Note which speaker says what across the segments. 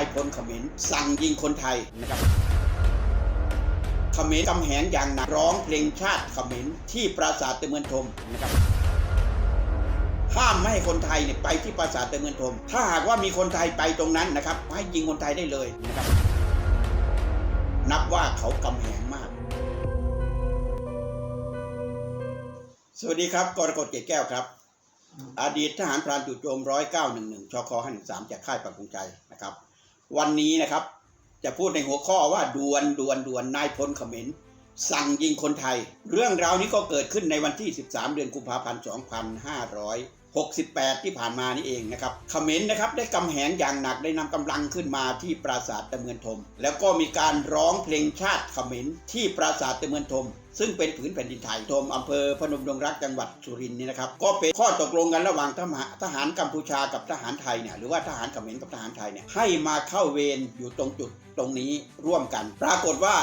Speaker 1: ายพลเขมรสั่งยิงคนไทยนะครับเขมรกำแหงอย่างหนักร้องเพลงชาติเขมรที่ปราสาทเตมือนทมนะครับห้ามไม่ให้คนไทยเนี่ยไปที่ปราสาทเตมือนทม ถ้าหากว่ามีคนไทยไปตรงนั้นนะครับให้ยิงคนไทยได้เลยนะครับ นับว่าเขากำแหงมาก สวัสดีครับกรกฎเกตแก้วครับอดีตทหารพรานจู่โจมร้อยเก้าหนึ่งหนึ่งชคห้าหนึ่งสามจากค่ายปักธงใจนะครับ วันนี้นะครับ จะพูดในหัวข้อว่าดวนดวนดวนนายพลเขมรสั่งยิงคนไทย เรื่องราวนี้ก็เกิดขึ้นในวันที่ 13 เดือนกุมภาพันธ์ 2500 68 ที่ผ่านมานี่เองนะครับเขมรนะครับได้กำแหงอย่างหนักได้นำกำลังขึ้นมาที่ปราสาทตะเมือนทม แล้วก็มีการร้องเพลงชาติเขมรที่ปราสาทตะเมือนทม ซึ่งเป็นผืนแผ่นดินไทยทมอำเภอพนมดงรักจังหวัดสุรินทร์นี่นะครับ ก็เป็นข้อตกลงกันระหว่างทหารทหารกัมพูชากับทหารไทยเนี่ยหรือว่าทหารเขมรกับทหารไทยเนี่ยให้มาเข้าเวรอยู่ตรงจุดตรงนี้ร่วมกัน ปรากฏว่า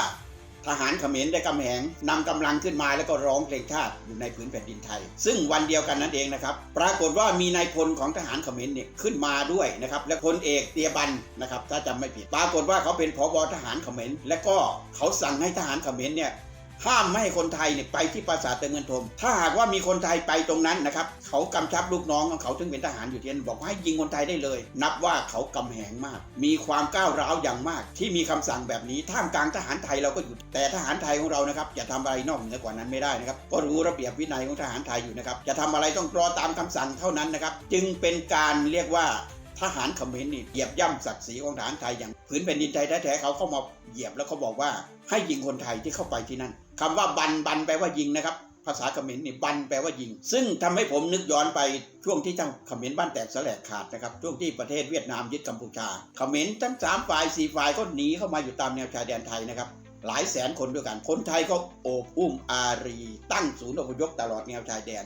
Speaker 1: ทหารเขมรได้กำแหงนำกำลังขึ้นมาแล้วก็ร้องเพลงชาติอยู่ในพื้นแผ่นดินไทย ซึ่งวันเดียวกันนั่นเองนะครับ ปรากฏว่ามีนายพลของทหารเขมรเนี่ยขึ้นมาด้วยนะครับ และพลเอกเตียบันนะครับถ้าจำไม่ผิด ปรากฏว่าเขาเป็นผบทหารเขมรและก็เขาสั่งให้ทหารเขมรเนี่ย ห้ามไม่ให้คนไทยเนี่ยไปที่ปราสาทเตเงินทม ถ้าหากว่ามีคนไทยไปตรงนั้นนะครับ เขากำชับลูกน้องของเขาซึ่งเป็นทหารอยู่ที่นั่นบอกให้ยิงคนไทยได้เลย นับว่าเขากำแหงมาก มีความก้าวร้าวอย่างมาก ที่มีคำสั่งแบบนี้ท่ามกลางทหารไทยเราก็อยู่ แต่ทหารไทยของเรานะครับจะทำอะไรนอกเหนือกว่านั้นไม่ได้นะครับ ก็รู้ระเบียบวินัยของทหารไทยอยู่นะครับจะทำอะไรต้องรอตามคำสั่งเท่านั้นนะครับ จึงเป็นการเรียกว่า ทหารเขมรนี่เหยียบย่ำศักดิ์ศรีของทหารไทยอย่างผืนแผ่นดินไทยแท้ๆเขาเข้ามาเหยียบแล้วเขาบอกว่าให้ยิงคนไทยที่เข้าไปที่นั่นคำว่าบันบันแปลว่ายิงนะครับ ภาษาเขมรนี่บันแปลว่ายิง ซึ่งทำให้ผมนึกย้อนไปช่วงที่ทั้งเขมรบ้านแตกแสลกขาดนะครับช่วงที่ประเทศเวียดนามยึดกัมพูชาเขมรทั้งสามฝ่ายสี่ฝ่ายก็หนีเข้ามาอยู่ตามแนวชายแดนไทยนะครับหลายแสนคนด้วยกัน คนไทยก็โอบอุ้มอารี ตั้งศูนย์อพยพตลอดแนวชายแดน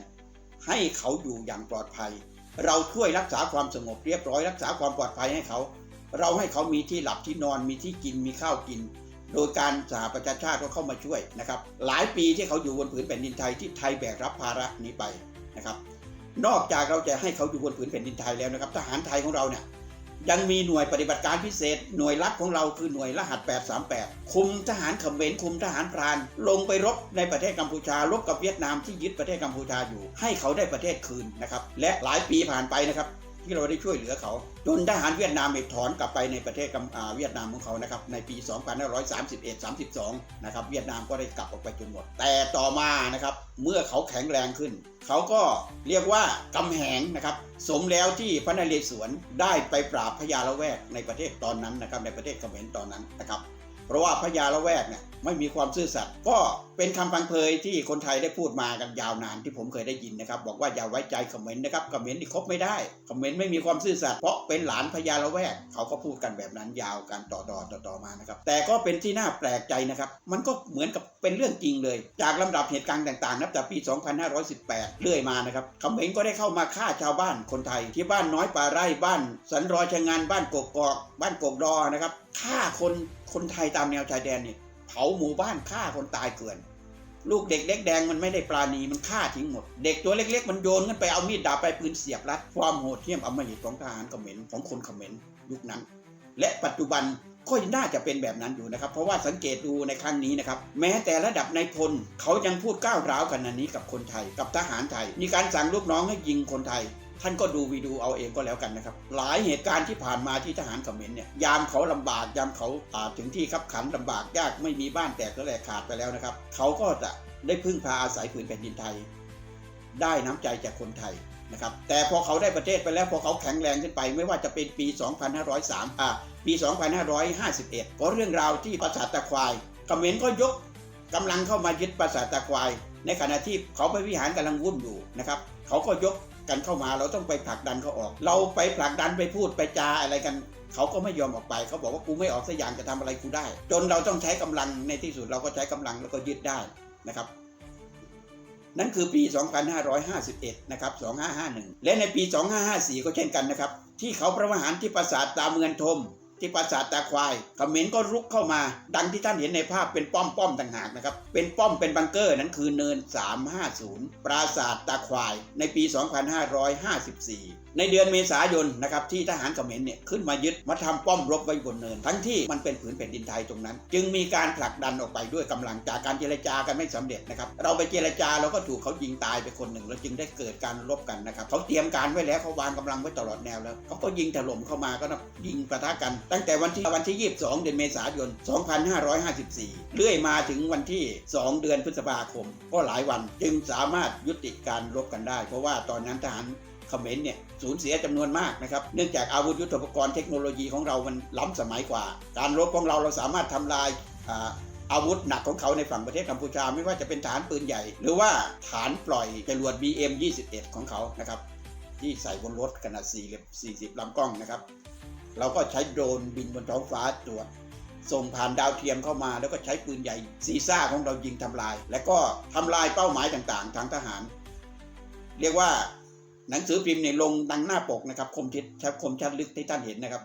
Speaker 1: ให้เขาอยู่อย่างปลอดภัย เราช่วยรักษาความสงบเรียบร้อย รักษาความปลอดภัยให้เขา เราให้เขามีที่หลับที่นอนมีที่กินมีข้าวกิน โดยการสหประชาชาติก็เข้ามาช่วยนะครับ หลายปีที่เขาอยู่บนผืนแผ่นดินไทยที่ไทยแบกรับภาระนี้ไปนะครับ นอกจากเราจะให้เขาอยู่บนผืนแผ่นดินไทยแล้วนะครับ ทหารไทยของเราเนี่ย ยังมีหน่วยปฏิบัติการพิเศษ หน่วยลับของเราคือหน่วยรหัส 838 คุมทหารเขมรคุมทหารพราน ลงไปรบในประเทศกัมพูชารบกับเวียดนามที่ยึดประเทศกัมพูชาอยู่ ให้เขาได้ประเทศคืนนะครับและหลายปีผ่านไปนะครับ ที่เราได้ช่วยเหลือเขาจนทหารเวียดนามเอกถอนกลับไปในประเทศกัมเวียดนามของเขานะครับในปี 2531-32 นะครับเวียดนามก็ได้กลับออกไปจนหมด แต่ต่อมานะครับเมื่อเขาแข็งแรงขึ้น เขาก็เรียกว่ากำแหงนะครับสมแล้วที่พระนเรศวรได้ไปปราบพญาละแวกในประเทศตอนนั้นนะครับในประเทศเขมรตอนนั้นนะครับ เพราะว่าพญาละแวกเนี่ยไม่มีความซื่อสัตย์ก็เป็นคำพังเพยที่คนไทยได้พูดมากันยาวนานที่ผมเคยได้ยินนะครับ บอกว่าอย่าไว้ใจเขมรนต์นะครับเขมรนี่คบไม่ได้คอมเขมรไม่มีความซื่อสัตย์เพราะเป็นหลานพญาละแวก เขาก็พูดกันแบบนั้นยาวกันต่อต่อต่อต่อมานะครับ แต่ก็เป็นที่น่าแปลกใจนะครับ มันก็เหมือนกับเป็นเรื่องจริงเลย จากลำดับเหตุการณ์ต่างๆนับแต่ปี 2518 เรื่อยมานะครับคอมเขมรก็ได้เข้ามาฆ่าชาวบ้านคนไทย ที่บ้านน้อยป่าไร่บ้าน สันรอยชะงานบ้านกกอกบ้านกกดอนะครับฆ่าคนคนไทยตามแนวชายแดนเนี่ยเผาหมู่บ้านฆ่าคนตายเกลื่อน ลูกเด็กเล็กแดงมันไม่ได้ปราณีมันฆ่าทิ้งหมด เด็กตัวเล็ก ๆ มันโยนกันไปเอามีดดาบไปปืนเสียบรัดความโหดเหี้ยมอำมหิตของทหารเขมรของคนเขมรยุคนั้น และปัจจุบันก็น่าจะเป็นแบบนั้นอยู่นะครับ เพราะว่าสังเกตดูในครั้งนี้นะครับ แม้แต่ระดับนายพลเขายังพูดก้าวร้าวกันอันนี้กับคนไทย กับทหารไทย มีการสั่งลูกน้องให้ยิงคนไทย ท่านก็ดูวีดูเอาเองก็แล้วกันนะครับ หลายเหตุการณ์ที่ผ่านมาที่ทหารเขมรเนี่ยยามเขาลำบากยามเขาอ่าถึงที่ขับขันลำบากยากไม่มีบ้านแตกก็แหลกขาดไปแล้วนะครับ เขาก็จะได้พึ่งพาอาศัยผืนแผ่นดินไทย ได้น้ำใจจากคนไทยนะครับแต่พอเขาได้ประเทศไปแล้วพอเขาแข็งแรงขึ้นไป ไม่ว่าจะเป็นปี 2503อ่าปี 2551ก็เรื่องราวที่ปราสาทตะควายเขมรก็ยกกำลังเข้ามายึดปราสาทตะควาย ในขณะที่เขาไปวิหารกำลังวุ่นอยู่นะครับ เขาก็ยก กันเข้ามาเราต้องไปผลักดันเขาออก เราไปผลักดันไปพูดไปจาอะไรกันเขาก็ไม่ยอมออกไป เขาบอกว่ากูไม่ออกสักอย่างจะทำอะไรกูได้ จนเราต้องใช้กำลังในที่สุดเราก็ใช้กำลังแล้วก็ยึดได้นะครับ นั่นคือปี 2551 นะครับ 2551 และในปี 2554 ก็เช่นกันนะครับ ที่เขาประหารที่ปราสาทตาเมืองทม ที่ปราสาทตาควายเขมรก็รุกเข้ามา ดังที่ท่านเห็นในภาพเป็นป้อมป้อมต่างหากนะครับ เป็นป้อมเป็นบังเกอร์นั้นคือเนิน 350 ปราสาทตาควาย ในปี 2554 ในเดือนเมษายนนะครับที่ทหารเขมรเนี่ยขึ้นมายึดมาทำป้อมรบไว้บนเนิน ทั้งที่มันเป็นผืนแผ่นดินไทยตรงนั้น จึงมีการผลักดันออกไปด้วยกำลังจากการเจรจากันไม่สำเร็จนะครับเราไปเจรจาเราก็ถูกเขายิงตายไปคนหนึ่งแล้วจึงได้เกิดการรบกันนะครับเขาเตรียมการไว้แล้วเขาวางกำลังไว้ตลอดแนวแล้วเขาก็ยิงถล่มเข้ามาก็นับยิงปะทะกัน ตั้งแต่วันที่วันที่ 22 เดือนเมษายน 2554 เรื่อยมาถึงวันที่ 2 เดือนพฤษภาคม ก็หลายวันจึงสามารถยุติการรบกันได้ เพราะว่าตอนนั้นทหาร เขมรเนี่ยสูญเสียจำนวนมากนะครับ เนื่องจากอาวุธยุทโธปกรณ์เทคโนโลยีของเรามันล้ำสมัยกว่า การรบของเราเราสามารถทำลายอาวุธหนักของเขาในฝั่งประเทศกัมพูชา ไม่ว่าจะเป็นฐานปืนใหญ่ หรือว่าฐานปล่อยจรวด BM 21 ของเขานะครับที่ใส่บนรถขนาด4เหลี่ยม40 ลำกล้องนะครับ เราก็ใช้โดรนบินบนท้องฟ้าตรวจส่งผ่านดาวเทียมเข้ามาแล้วก็ใช้ปืนใหญ่ซีซ่าของเรายิงทำลาย และก็ทำลายเป้าหมายต่างๆ ทางทหาร เรียกว่า หนังสือพิมพ์เนี่ยลงดังหน้าปกนะครับ คมชิดชัดคมชัดลึกที่ท่านเห็นนะครับ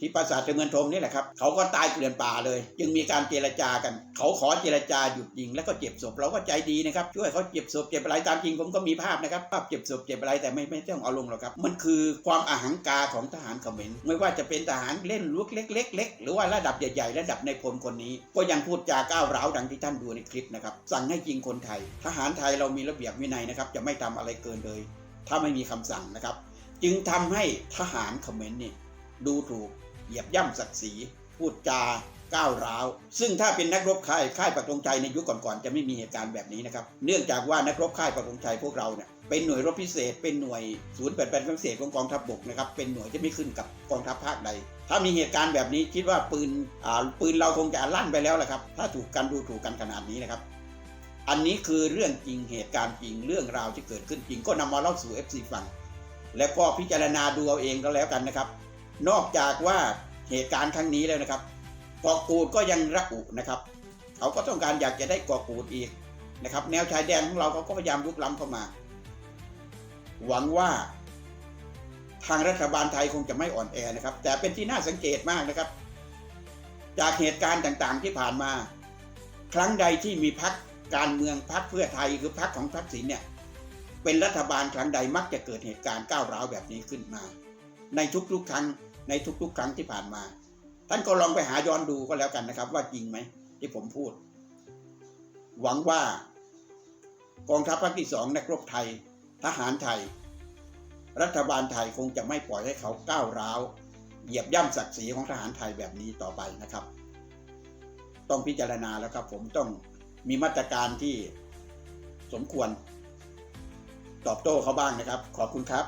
Speaker 1: ที่ปราสาทเมืองทมนี่แหละครับเขาก็ตายเกลื่อนป่าเลย จึงมีการเจรจากัน เขาขอเจรจาหยุดยิงแล้วก็เจ็บศพเราก็ใจดีนะครับช่วยเขาเจ็บศพเจ็บอะไรตามจริงผมก็มีภาพนะครับภาพเจ็บศพเจ็บอะไรแต่ไม่ไม่ต้องเอาลงหรอกครับ มันคือความอาหังกาของทหารเขมรไม่ว่าจะเป็นทหารเล่นลุกเล็กๆเล็กหรือว่าระดับใหญ่ๆระดับในพลคนนี้ ก็ยังพูดจาก้าวร้าวดังที่ท่านดูในคลิปนะครับสั่งให้ยิงคนไทย ทหารไทยเรามีระเบียบวินัยนะครับจะไม่ทำอะไรเกินเลย ถ้าไม่มีคำสั่งนะครับ จึงทำให้ทหารเขมรนี่ดูถูกเหยียบย่ำศักดิ์ศรีพูดจาก้าวร้าว ซึ่งถ้าเป็นนักรบค่ายค่ายปักธงชัยในยุคก่อนๆจะไม่มีเหตุการณ์แบบนี้นะครับ เนื่องจากว่านักรบค่ายปักธงชัยพวกเราเนี่ยเป็นหน่วยรบพิเศษ เป็นหน่วยศูนย์แปดแปดพิเศษของกองทัพบกนะครับ เป็นหน่วยที่ไม่ขึ้นกับกองทัพภาคใด ถ้ามีเหตุการณ์แบบนี้คิดว่าปืนปืนเราคงจะลั่นไปแล้วแหละครับ ถ้าถูกกันดูถูกกันขนาดนี้นะครับ อันนี้คือเรื่องจริงเหตุการณ์จริงเรื่องราวที่เกิดขึ้นจริงก็นำมาเล่าสู่ FC ฟัง แล้วก็พิจารณาดูเอาเองก็แล้วกันนะครับ นอกจากว่าเหตุการณ์ครั้งนี้แล้วนะครับกาะกูดก็ยังระอุนะครับ เขาก็ต้องการอยากจะได้กาะกูดอีกนะครับ แนวชายแดนของเราเขาก็พยายามลุกล้ำเข้ามา หวังว่าทางรัฐบาลไทยคงจะไม่อ่อนแอนะครับ แต่เป็นที่น่าสังเกตมากนะครับ จากเหตุการณ์ต่างๆที่ผ่านมา ครั้งใดที่มีพัก การเมืองพักเพื่อไทยคือพักของทักษิณเนี่ยเป็นรัฐบาลครั้งใดมักจะเกิดเหตุการณ์ก้าวร้าวแบบนี้ขึ้นมา ในทุกๆครั้งในทุกๆ ครั้งที่ผ่านมา ท่านก็ลองไปหาย้อนดูก็แล้วกันนะครับ ว่าจริงไหมที่ผมพูด หวังว่ากองทัพภาคที่สองนักรบไทย ทหารไทย รัฐบาลไทยคงจะไม่ปล่อยให้เขาก้าวร้าว เหยียบย่ำศักดิ์ศรีของทหารไทยแบบนี้ต่อไปนะครับ ต้องพิจารณาแล้วครับผมต้อง มีมาตรการที่สมควร ตอบโต้เขาบ้างนะครับ ขอบคุณครับ